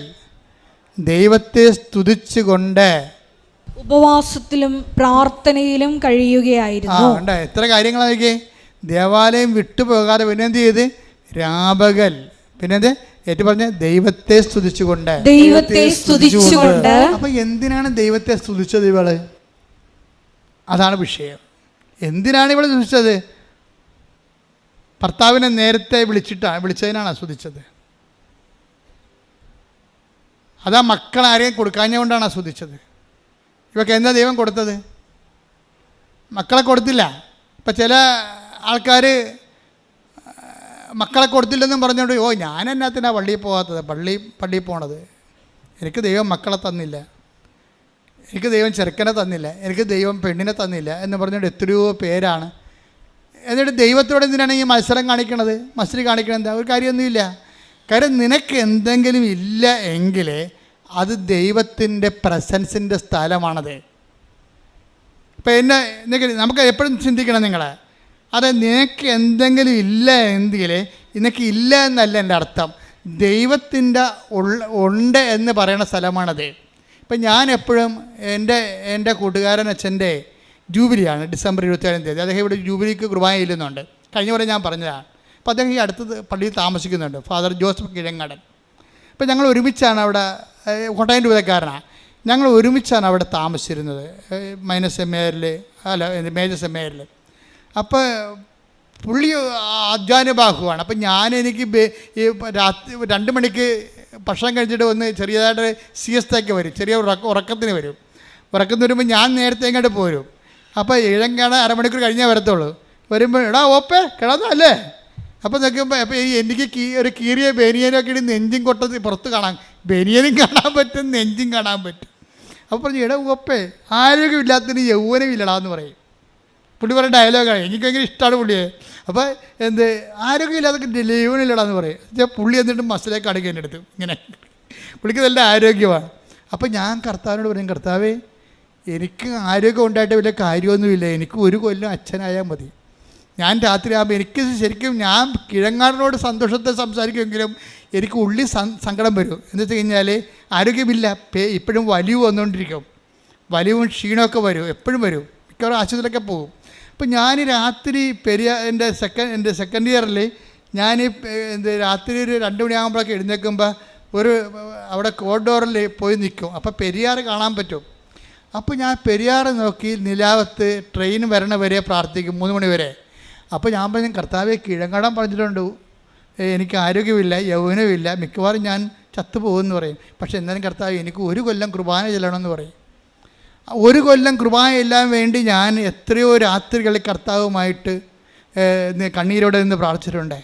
ദൈവത്തെ സ്തുതിച്ചുകൊണ്ട് ഉപവാസത്തിലും പ്രാർത്ഥനയിലും ആ കഴിയുകയായിരുന്നു ഉണ്ട് എത്ര കാര്യങ്ങളായിരിക്കേ ദേവാലയം വിട്ടുപോകാതെ പിന്നെ എന്ത് ചെയ്ത്? രാപകൽ. പിന്നെ എന്ത് ഏറ്റു പറഞ്ഞ ദൈവത്തെ സ്തുതിച്ചുകൊണ്ട്. ദൈവത്തെ സ്തുതിച്ചുകൊണ്ട്. അപ്പൊ എന്തിനാണ് ദൈവത്തെ സ്തുതിച്ചത് ഇവൾ? അതാണ് വിഷയം. എന്തിനാണ് ഇവൾ സ്തുതിച്ചത്? ഭർത്താവിനെ നേരത്തെ വിളിച്ചിട്ടാണ് വിളിച്ചതിനാണ് ആസ്വദിച്ചത്. അതാ മക്കൾ ആരെയും കൊടുക്കാഞ്ഞുകൊണ്ടാണ് ആസ്വദിച്ചത്. ഇവക്ക് എന്താ ദൈവം കൊടുത്തത്? മക്കളെ കൊടുത്തില്ല. ഇപ്പം ചില ആൾക്കാർ മക്കളെ കൊടുത്തില്ലെന്നും പറഞ്ഞുകൊണ്ട് ഓ ഞാൻ എന്നാത്തിനാണ് പള്ളിയിൽ പോകാത്തത്? പള്ളി പള്ളിയിൽ പോണത്? എനിക്ക് ദൈവം മക്കളെ തന്നില്ല. എനിക്ക് ദൈവം ചെറുക്കനെ തന്നില്ല. എനിക്ക് ദൈവം പെണ്ണിനെ തന്നില്ല. എന്ന് പറഞ്ഞുകൊണ്ട് എത്രയോ പേരാണ് എന്നിട്ട് ദൈവത്തോടെ എന്തിനാണ് ഈ മത്സരം കാണിക്കണത്? മത്സരം കാണിക്കണത് എന്താ? ഒരു കാര്യമൊന്നുമില്ല. കാര്യം നിനക്ക് എന്തെങ്കിലും ഇല്ല എങ്കിൽ അത് ദൈവത്തിന്റെ പ്രസൻസിന്റെ സ്ഥലമാണത്. ഇപ്പം എന്നെ നമുക്ക് എപ്പോഴും ചിന്തിക്കണം നിങ്ങൾ അത് നിനക്ക് എന്തെങ്കിലും ഇല്ല എങ്കിൽ നിനക്ക് ഇല്ല എന്നല്ല എന്റെ അർത്ഥം. ദൈവത്തിന്റെ ഉണ്ട് എന്ന് പറയുന്ന സ്ഥലമാണത്. ഇപ്പം ഞാൻ എപ്പോഴും എന്റെ എന്റെ കൂട്ടുകാരൻ അച്ഛന്റെ ജൂബിലിയാണ് ഡിസംബർ ഇരുപത്തിയേഴാം തീയതി. അദ്ദേഹം ഇവിടെ ജൂബിലിക്ക് കുർബാന ഇല്ലുന്നുണ്ട് കഴിഞ്ഞ പോലെ ഞാൻ പറഞ്ഞതാണ്. അപ്പോൾ അദ്ദേഹം ഈ അടുത്തത് പള്ളിയിൽ താമസിക്കുന്നുണ്ട്. ഫാദർ ജോസഫ് കിഴങ്ങടൻ. അപ്പോൾ ഞങ്ങൾ ഒരുമിച്ചാണ് അവിടെ കോട്ടയം രൂപതക്കാരനാണ് ഞങ്ങൾ ഒരുമിച്ചാണ് അവിടെ താമസിച്ചിരുന്നത്. മൈനസ് എം എയറിൽ അല്ല മേജർ എയറിൽ അപ്പോൾ പുള്ളി അധ്വാനബാഹുവാണ് അപ്പം ഞാൻ എനിക്ക് ഈ രാത്രി രണ്ട് മണിക്ക് ഭക്ഷണം കഴിച്ചിട്ട് വന്ന് ചെറിയതായിട്ട് സി എസ് തേക്ക് വരും. ചെറിയ ഉറക്ക ഉറക്കത്തിന് വരും. ഉറക്കത്തിന് വരുമ്പോൾ ഞാൻ നേരത്തെ ഇങ്ങോട്ട് പോരും. അപ്പോൾ കാണാൻ അരമണിക്കൂർ കഴിഞ്ഞേ വരത്തുള്ളൂ. വരുമ്പോൾ എടാ ഓപ്പേ കിടന്നല്ലേ? അപ്പോൾ നോക്കുമ്പോൾ അപ്പോൾ ഈ എനിക്ക് കീ ഒരു കീറിയ ബനിയനൊക്കെ ഇടി നെഞ്ചും കൊട്ടത്തി പുറത്ത് കാണാൻ ബനിയനും കാണാൻ പറ്റും നെഞ്ചും കാണാൻ പറ്റും. അപ്പോൾ പറഞ്ഞു എടാ ഓപ്പേ ആരോഗ്യമില്ലാത്തതിന് യൗവനമില്ലടാ എന്ന് പറയും. പുള്ളി പറയുന്ന ഡയലോഗാണ് എനിക്ക് ഭയങ്കര ഇഷ്ടമാണ് പുള്ളിയെ. അപ്പോൾ എന്ത് ആരോഗ്യമില്ലാതെ ലീവനില്ലടാന്ന് പറയും. വെച്ചാൽ പുള്ളി എന്നിട്ട് മസിലേക്ക് അടുക്കുക എന്റെ അടുത്ത്. ഇങ്ങനെ. പുള്ളിക്ക് നല്ല ആരോഗ്യമാണ്. അപ്പോൾ ഞാൻ കർത്താവിനോട് പറയും കർത്താവേ എനിക്ക് ആരോഗ്യം ഉണ്ടായിട്ട് വലിയ കാര്യമൊന്നുമില്ല. എനിക്ക് ഒരു കൊല്ലം അച്ഛനായാൽ മതി. ഞാൻ രാത്രിയാകുമ്പോൾ എനിക്ക് ശരിക്കും ഞാൻ കിഴങ്ങാടിനോട് സന്തോഷത്തെ സംസാരിക്കുമെങ്കിലും എനിക്ക് ഉള്ളി സങ്കടം വരും. എന്ന് വെച്ച് കഴിഞ്ഞാൽ ആരോഗ്യമില്ല. പേ ഇപ്പോഴും വലിവ് വന്നുകൊണ്ടിരിക്കും. വലിവും ക്ഷീണമൊക്കെ വരും. എപ്പോഴും വരും. മിക്കവാറും ആശുപത്രിയിലൊക്കെ പോകും. അപ്പോൾ ഞാൻ രാത്രി പെരിയ എന്റെ സെക്കൻഡ് എന്റെ സെക്കൻഡ് ഇയറിൽ ഞാൻ എന്ത് രാത്രി ഒരു രണ്ട് മണിയാകുമ്പോഴൊക്കെ എഴുന്നേൽക്കുമ്പോൾ ഒരു അവിടെ കോറിഡോറിൽ പോയി നിൽക്കും. അപ്പോൾ പെരിയാർ കാണാൻ പറ്റും. അപ്പോൾ ഞാൻ പെരിയാർ നോക്കി നിലാവത്ത് ട്രെയിൻ വരണ വരെ പ്രാർത്ഥിക്കും മൂന്ന് മണി വരെ. അപ്പോൾ ഞാൻ പറഞ്ഞു കർത്താവെ കിഴങ്ങടം പറഞ്ഞിട്ടുണ്ട്. എനിക്ക് ആരോഗ്യമില്ല യൗവനമില്ല. മിക്കവാറും ഞാൻ ചത്തുപോകുമെന്ന് പറയും. പക്ഷെ എന്നാലും കർത്താവ് എനിക്ക് ഒരു കൊല്ലം കുർബാന ചെല്ലണമെന്ന് പറയും. ഒരു കൊല്ലം കുർബാന എല്ലാം വേണ്ടി ഞാൻ എത്രയോ രാത്രികളിൽ കർത്താവുമായിട്ട് കണ്ണീരോടെ നിന്ന് പ്രാർത്ഥിച്ചിട്ടുണ്ട്.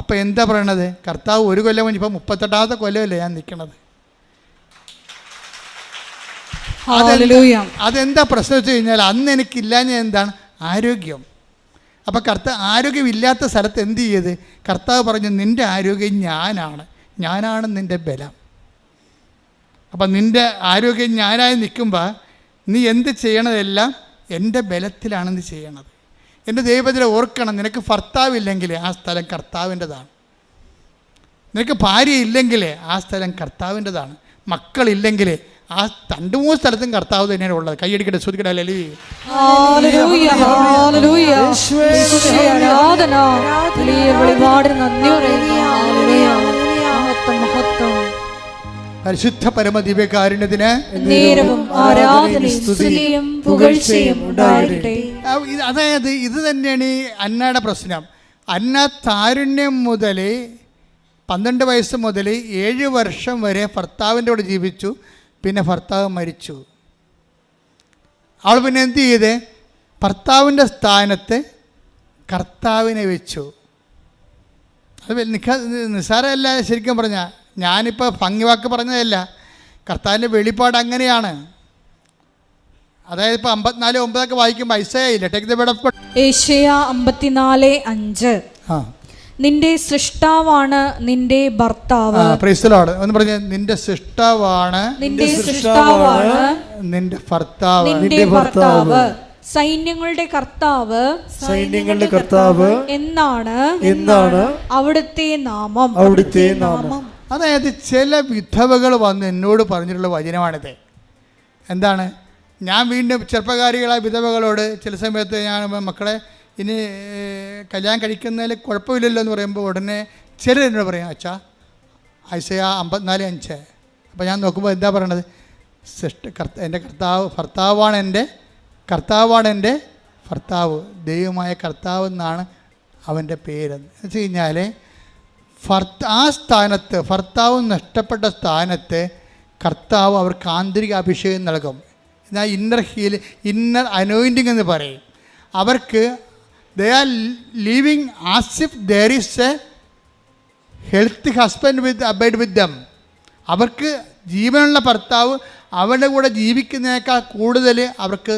അപ്പോൾ എന്താ പറയണത്? കർത്താവ് ഒരു കൊല്ലം കഴിഞ്ഞ് ഇപ്പോൾ മുപ്പത്തെട്ടാമത്തെ കൊല്ലമല്ലേ ഞാൻ നിൽക്കണത് ഹല്ലേലൂയ അതെന്താ പ്രശ്നം വെച്ച് കഴിഞ്ഞാൽ അന്ന് എനിക്കില്ലാഞ്ഞ എന്താണ്? ആരോഗ്യം. അപ്പോൾ കർത്താവ് ആരോഗ്യമില്ലാത്ത സ്ഥലത്ത് എന്ത് ചെയ്ത്? കർത്താവ് പറഞ്ഞു നിന്റെ ആരോഗ്യം ഞാനാണ്. ഞാനാണ് നിന്റെ ബലം. അപ്പം നിന്റെ ആരോഗ്യം ഞാനായി നിൽക്കുമ്പോൾ നീ എന്ത് ചെയ്യണതെല്ലാം എന്റെ ബലത്തിലാണ് നീ ചെയ്യണത്. എന്റെ ദൈവത്തിൽ ഓർക്കണം നിനക്ക് ഭർത്താവില്ലെങ്കിൽ ആ സ്ഥലം കർത്താവിന്റെതാണ്. നിനക്ക് ഭാര്യ ഇല്ലെങ്കിൽ ആ സ്ഥലം കർത്താവിന്റെതാണ്. മക്കളില്ലെങ്കിൽ ആ രണ്ട് മൂന്ന് സ്ഥലത്തും കർത്താവ് തന്നെയാണ് ഉള്ളത്. കൈയടിക്കട്ടെ ശ്രദ്ധിക്കട്ടെ മഹത്വം പരിശുദ്ധ പരമ ദിവ്യകാരുണ്യത്തിന് നേരവും ആരാധനയും സ്തുതിയും പുകഴ്ചയും ഉണ്ടാകട്ടെ. ഇത് അതായത് ഇത് തന്നെയാണ് ഈ അന്നയുടെ പ്രശ്നം. അന്ന താരുണ്യം മുതൽ പന്ത്രണ്ട് വയസ്സ് മുതൽ ഏഴ് വർഷം വരെ ഭർത്താവിന്റെ കൂടെ ജീവിച്ചു. പിന്നെ ഭർത്താവ് മരിച്ചു. അവൾ പിന്നെ എന്ത് ചെയ്തേ? ഭർത്താവിന്റെ സ്ഥാനത്ത് കർത്താവിനെ വെച്ചു. അത് നിക്ക നിസ്സാരമല്ല ശരിക്കും പറഞ്ഞാൽ ഞാനിപ്പോൾ ഭംഗി വാക്ക് പറഞ്ഞതല്ല. കർത്താവിന്റെ വെളിപ്പാട് അങ്ങനെയാണ്. അതായത് ഇപ്പോൾ അമ്പത്തിനാല് ഒമ്പതൊക്കെ വായിക്കുമ്പോൾ ഐസയായില്ല? Take the bed of Isaiah അമ്പത്തിനാല് അഞ്ച്. ആ. നിന്റെ സൃഷ്ടാവാണ് നിന്റെ ഭർത്താവ്. പ്രീസ്തലോട് എന്ന് പറഞ്ഞ നിന്റെ സൃഷ്ടാവാണ് നിന്റെ സൃഷ്ടാവാണ് നിന്റെ ഭർത്താവ്. നിന്റെ ഭർത്താവ്. സൈന്യങ്ങളുടെ കർത്താവ് സൈന്യങ്ങളുടെ കർത്താവ് എന്നാണ് എന്നാണ് അവിടുത്തെ നാമം. അവിടുത്തെ നാമം. അതായത് ചില വിധവകൾ വന്ന് എന്നോട് പറഞ്ഞിട്ടുള്ള വചനമാണിത്. എന്താണ്? ഞാൻ വീണ്ടും ചെറുപ്പകാരികളായ വിധവകളോട് ചില സമയത്ത് ഞാൻ മക്കളെ ഇനി കല്യാണം കഴിക്കുന്നതിൽ കുഴപ്പമില്ലല്ലോ എന്ന് പറയുമ്പോൾ ഉടനെ ചിലർ എന്നോട് പറയും അച്ഛാ ഐസയ അമ്പത്തിനാല് അഞ്ച്. അപ്പോൾ ഞാൻ നോക്കുമ്പോൾ എന്താ പറയണത്? സൃഷ്ട കർത്ത എന്റെ കർത്താവ് ഭർത്താവാണ് എന്റെ കർത്താവാണ് എന്റെ ഭർത്താവ് ദൈവമായ കർത്താവ് എന്നാണ് അവന്റെ പേരെന്ന് വെച്ച് കഴിഞ്ഞാൽ ഭർത്ത ആ സ്ഥാനത്ത് ഭർത്താവ് നഷ്ടപ്പെട്ട സ്ഥാനത്ത് കർത്താവ് അവർക്ക് ആന്തരിക അഭിഷേകം നൽകും. എന്നാൽ ഇന്നർ ഹീൽ ഇന്നർ അനോയിന്റിങ് എന്ന് പറയും. അവർക്ക് they are living as if there is a health husband with abide with them അവർക്ക് ജീവനുള്ള ഭർത്താവ് അവരുടെ കൂടെ ജീവിക്കുന്നതിനേക്കാൾ കൂടുതൽ അവർക്ക്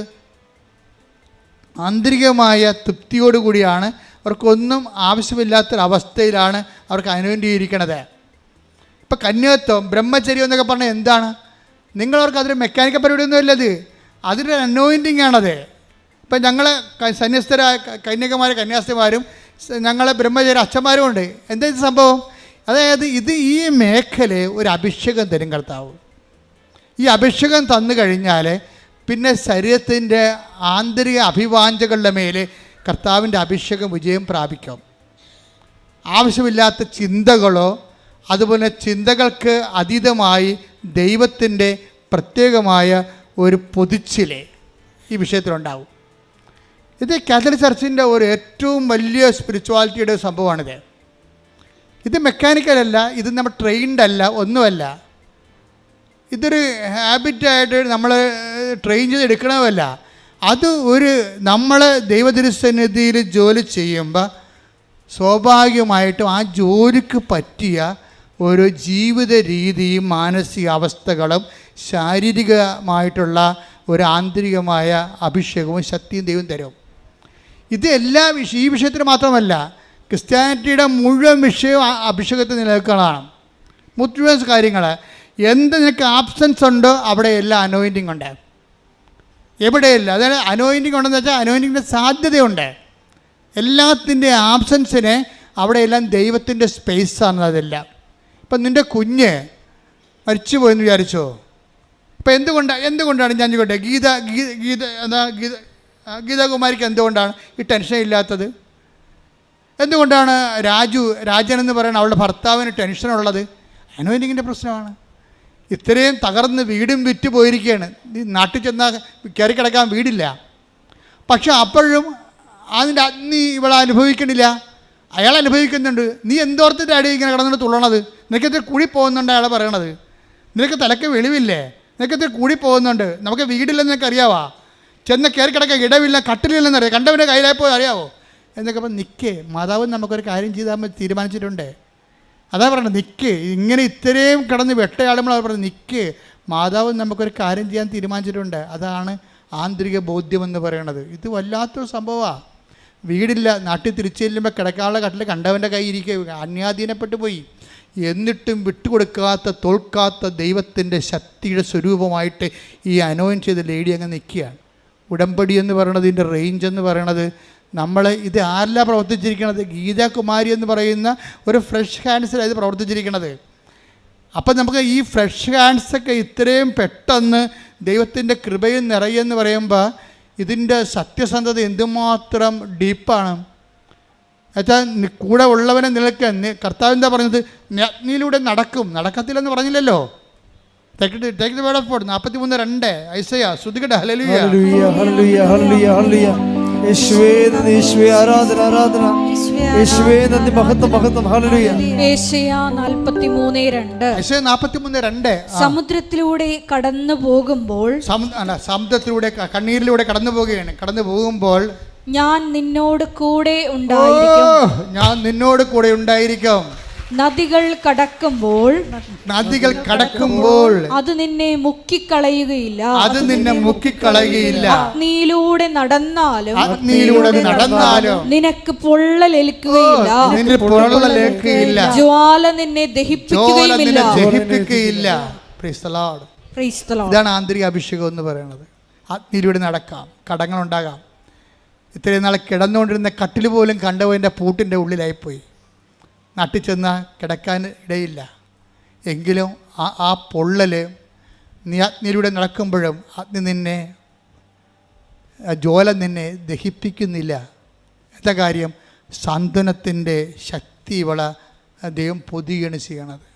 ആന്തരികമായ തൃപ്തിയോടുകൂടിയാണ് അവർക്കൊന്നും ആവശ്യമില്ലാത്തൊരവസ്ഥയിലാണ് അവർക്ക് അനുവേണ്ടിയിരിക്കണത് ഇപ്പം കന്യത്വം ബ്രഹ്മചര്യം എന്നൊക്കെ പറഞ്ഞാൽ എന്താണ്? നിങ്ങളവർക്ക് അതൊരു മെക്കാനിക്കൽ പരിപാടിയൊന്നും അല്ലത് അതൊരു അനോയിന്റിങ് ആണത്. ഇപ്പം ഞങ്ങൾ സന്യസ്തരായ കന്യകമാരും കന്യാസ്ത്രീമാരും ഞങ്ങളെ ബ്രഹ്മചര്യ അച്ഛന്മാരും ഉണ്ട്. എന്താ സംഭവം? അതായത് ഇത് ഈ മേഖല ഒരു അഭിഷേകം തരും കർത്താവ്. ഈ അഭിഷേകം തന്നു കഴിഞ്ഞാൽ പിന്നെ ശരീരത്തിന്റെ ആന്തരിക അഭിവാഞ്ചകളുടെ മേൽ കർത്താവിന്റെ അഭിഷേകം വിജയം പ്രാപിക്കും. ആവശ്യമില്ലാത്ത ചിന്തകളോ അതുപോലെ ചിന്തകൾക്ക് അതീതമായി ദൈവത്തിന്റെ പ്രത്യേകമായ ഒരു പൊതിച്ചിലെ ഈ വിഷയത്തിലുണ്ടാവും. ഇത് കാത്തലിക് ചർച്ചിന്റെ ഒരു ഏറ്റവും വലിയ സ്പിരിച്വാലിറ്റിയുടെ സംഭവമാണിത്. ഇത് മെക്കാനിക്കൽ അല്ല ഇത് നമ്മൾ ട്രെയിൻഡ് അല്ല ഒന്നുമല്ല. ഇതൊരു ഹാബിറ്റായിട്ട് നമ്മൾ ട്രെയിൻ ചെയ്ത് എടുക്കണമല്ല അത് ഒരു നമ്മൾ ദൈവതിരുസന്നിധിയിൽ ജോലി ചെയ്യുമ്പോൾ സ്വാഭാവികമായിട്ടും ആ ജോലിക്ക് പറ്റിയ ഒരു ജീവിത രീതിയും മാനസികാവസ്ഥകളും ശാരീരികമായിട്ടുള്ള ഒരു ആന്തരികമായ അഭിഷേകവും ശക്തിയും ദൈവം തരും. ഇത് എല്ലാ വിഷയം ഈ വിഷയത്തിൽ മാത്രമല്ല ക്രിസ്ത്യാനിറ്റിയുടെ മുഴുവൻ വിഷയം അഭിഷേകത്തിൽ നിലനിൽക്കുന്നതാണ് മുഴുവൻ കാര്യങ്ങൾ എന്ത് നിനക്ക് ആബ്സെൻസ് ഉണ്ടോ അവിടെ എല്ലാ അനോയിന്റിങ് ഉണ്ട്. എവിടെയല്ല? അതായത് അനോയിന്റിങ് ഉണ്ടെന്ന് വെച്ചാൽ അനോയിന്റിങ്ങിന്റെ സാധ്യതയുണ്ട്. എല്ലാത്തിന്റെ ആബ്സെൻസിന് അവിടെയെല്ലാം ദൈവത്തിന്റെ സ്പേസാണ് അതെല്ലാം. ഇപ്പം നിന്റെ കുഞ്ഞ് മരിച്ചു പോയെന്ന് വിചാരിച്ചോ? ഇപ്പം എന്തുകൊണ്ടാണ് എന്തുകൊണ്ടാണ് ഞാൻ ചോട്ടെ ഗീത ഗീത ഗീത എന്താ ഗീത ഗീതാകുമാരിക്ക് എന്തുകൊണ്ടാണ് ഈ ടെൻഷൻ ഇല്ലാത്തത്? എന്തുകൊണ്ടാണ് രാജു രാജൻ എന്ന് പറയുന്ന അവളുടെ ഭർത്താവിന് ടെൻഷനുള്ളത് അനോയിനിങ്ങിന്റെ പ്രശ്നമാണ്. ഇത്രയും തകർന്ന് വീടും വിറ്റ് പോയിരിക്കുകയാണ്. നാട്ടിൽ ചെന്നാൽ കയറി കിടക്കാൻ വീടില്ല. പക്ഷെ അപ്പോഴും അതിന്റെ നീ ഇവിടെ അനുഭവിക്കണില്ല. അയാൾ അനുഭവിക്കുന്നുണ്ട്. നീ എന്തോർത്തിട്ട് അടി ഇങ്ങനെ കിടന്നിട്ട് തുള്ളണത്? നിനക്കത്തിൽ കൂടി പോകുന്നുണ്ട് അയാളെ പറയണത്? നിനക്ക് തലക്ക് വെളിവില്ലേ? നിനക്കത്തിൽ കൂടി പോകുന്നുണ്ട്. നമുക്ക് വീടില്ലെന്ന് നിനക്ക് അറിയാവാ ചെന്ന് കയറി കിടക്കാൻ ഇടവില്ല കട്ടിലില്ലെന്ന് അറിയാം കണ്ടവന്റെ കയ്യിലായപ്പോൾ അറിയാവോ? എന്നൊക്കെ അപ്പം നിൽക്കേ മാതാവ് നമുക്കൊരു കാര്യം ചെയ്താൽ മതി തീരുമാനിച്ചിട്ടുണ്ട്. അതാ പറയുന്നത് നിൽക്ക് ഇങ്ങനെ ഇത്രയും കിടന്ന് വെട്ടയാളുമ്പോൾ അവർ പറഞ്ഞു നിൽക്ക് മാതാവ് നമുക്കൊരു കാര്യം ചെയ്യാൻ തീരുമാനിച്ചിട്ടുണ്ട്. അതാണ് ആന്തരിക ബോധ്യമെന്ന് പറയണത്. ഇത് വല്ലാത്തൊരു സംഭവമാണ് വീടില്ല നാട്ടിൽ തിരിച്ചു ചെല്ലുമ്പോൾ കിടക്കാനുള്ള കട്ടിൽ കണ്ടവന്റെ കൈ ഇരിക്കുക. അന്യാധീനപ്പെട്ടു പോയി. എന്നിട്ടും വിട്ടുകൊടുക്കാത്ത തോൽക്കാത്ത ദൈവത്തിന്റെ ശക്തിയുടെ സ്വരൂപമായിട്ട് ഈ അനോയിൻ ചെയ്ത ലേഡി അങ്ങ് നിൽക്കുകയാണ്. ഉടമ്പടി എന്ന് പറയണത് ഇതിന്റെ റേഞ്ച് എന്ന് പറയണത് നമ്മൾ ഇത് ആരെല്ലാം പ്രവർത്തിച്ചിരിക്കണത്? ഗീതാകുമാരി എന്ന് പറയുന്ന ഒരു ഫ്രഷ് ഹാൻഡ്സിലാണ് ഇത് പ്രവർത്തിച്ചിരിക്കണത്. അപ്പം നമുക്ക് ഈ ഫ്രഷ് ഹാൻഡ്സൊക്കെ ഇത്രയും പെട്ടെന്ന് ദൈവത്തിന്റെ കൃപയും നിറയെന്ന് പറയുമ്പോൾ ഇതിന്റെ സത്യസന്ധത എന്തുമാത്രം ഡീപ്പാണ് എന്നുവെച്ചാൽ കൂടെ ഉള്ളവനെ നിലയ്ക്ക് കർത്താവ് എന്താ പറഞ്ഞത്? അഗ്നിയിലൂടെ നടക്കും. നടക്കത്തില്ലെന്ന് പറഞ്ഞില്ലല്ലോ. Take the word of God. നാൽപ്പത്തി മൂന്ന് രണ്ട്. ഐസയ ശ്രുതികട. ഹലലുയ ഹല്ലേലൂയ ഹല്ലേലൂയ ഹല്ലേലൂയ ഹല്ലേലൂയ. യേശുവേ നന്ദി യേശുവേ ആരാധന ആരാധന. യേശുവേ നന്ദി മഹത്വം മഹത്വം. ഹല്ലേലൂയ. ഏഷ്യ നാൽപ്പത്തി മൂന്ന് രണ്ട്. ഐശയ നാൽപ്പത്തി മൂന്ന് രണ്ട്. ആ. സമുദ്രത്തിലൂടെ കടന്നു പോകുമ്പോൾ സമുദ്രത്തിലൂടെ കണ്ണീരിലൂടെ കടന്നു പോവുകയാണ്. കടന്നു പോകുമ്പോൾ ഞാൻ നിന്നോട് കൂടെ ഉണ്ടായിരിക്കും. ഞാൻ നിന്നോട് കൂടെ ഉണ്ടായിരിക്കും. നദികൾ കടക്കുമ്പോൾ നദികൾ കടക്കുമ്പോൾ അത് നിന്നെ മുക്കിക്കളയുകയില്ല. അത് നിന്നെ മുക്കിക്കളയുകയില്ല. അഗ്നിയിലൂടെ നടന്നാലും അഗ്നിയിലൂടെ നടന്നാലും നിനക്ക് പൊള്ളലേൽക്കുകയില്ല. നിന്റെ പൊള്ളലേൽക്കുകയില്ല. ജ്വാല നിന്നെ ദഹിപ്പിക്കുകയില്ല ദഹിപ്പിക്കുകയുമില്ല ദഹിപ്പിക്കുകയില്ല. Praise the lord praise the lord ഇതാണ് ആന്തരിക അഭിഷേകം എന്ന് പറയുന്നത്. അഗ്നിയിലൂടെ നടക്കാം കടങ്ങളുണ്ടാകാം. ഇത്രയും നാളെ കിടന്നുകൊണ്ടിരുന്ന കട്ടിൽ പോലും കണ്ടവന്റെ പൂട്ടിന്റെ ഉള്ളിലായിപ്പോയി. നാട്ടിൽ ചെന്നാൽ കിടക്കാൻ ഇടയില്ല. എങ്കിലും ആ ആ പൊള്ളൽ നീ അഗ്നിയിലൂടെ നടക്കുമ്പോഴും അഗ്നി നിന്നെ ജോല നിന്നെ ദഹിപ്പിക്കുന്നില്ല. എന്താ കാര്യം? സാന്ത്വനത്തിന്റെ ശക്തി ഇവളെ ദൈവം പൊതിയാണ് ചെയ്യണത്.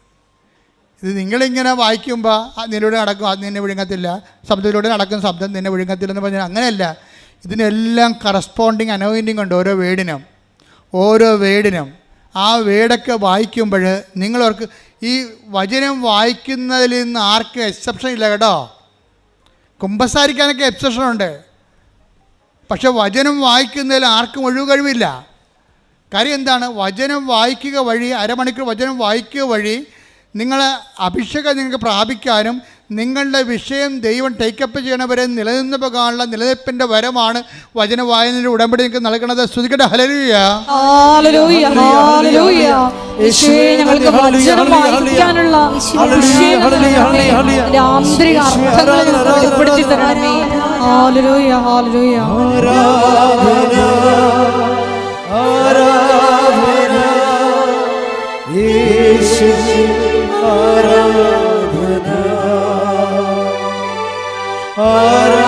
ഇത് നിങ്ങളിങ്ങനെ വായിക്കുമ്പോൾ അഗ്നിയിലൂടെ നടക്കും അഗ്നി നിന്നെ വിഴുങ്ങത്തില്ല. ശബ്ദത്തിലൂടെ നടക്കും ശബ്ദം നിന്നെ വിഴുങ്ങത്തില്ല എന്ന് പറഞ്ഞാൽ അങ്ങനെയല്ല. ഇതിനെല്ലാം കറസ്പോണ്ടിങ് അനോയിന്റിങ് ഉണ്ട് ഓരോ വേടിനും ഓരോ വേടിനും ആ വേടൊക്കെ വായിക്കുമ്പോൾ നിങ്ങളവർക്ക് ഈ വചനം വായിക്കുന്നതിൽ നിന്ന് ആർക്കും എക്സെപ്ഷൻ ഇല്ല കേട്ടോ. കുമ്പസാരിക്കാനൊക്കെ എക്സെപ്ഷൻ ഉണ്ട്. പക്ഷെ വചനം വായിക്കുന്നതിൽ ആർക്കും ഒഴിവ് കഴിവില്ല കാര്യം എന്താണ്? വചനം വായിക്കുക വഴി അരമണിക്കൂർ വചനം വായിക്കുക വഴി നിങ്ങൾ അഭിഷേകം നിങ്ങൾക്ക് പ്രാപിക്കാനും നിങ്ങളുടെ വിഷയം ദൈവം ടേക്കപ്പ് ചെയ്യണവരെ നിലനിന്ന് പോകാനുള്ള നിലനിൽപ്പിന്റെ വരമാണ് വചന വായനയുടെ ഉടമ്പടി നിങ്ങൾക്ക് നൽകണത്. ശ്രുതിക്കട്ടെ ഹലരിയ ഹല്ലേലൂയ, ഹല്ലേലൂയ. യേശുവേ, ആരാധന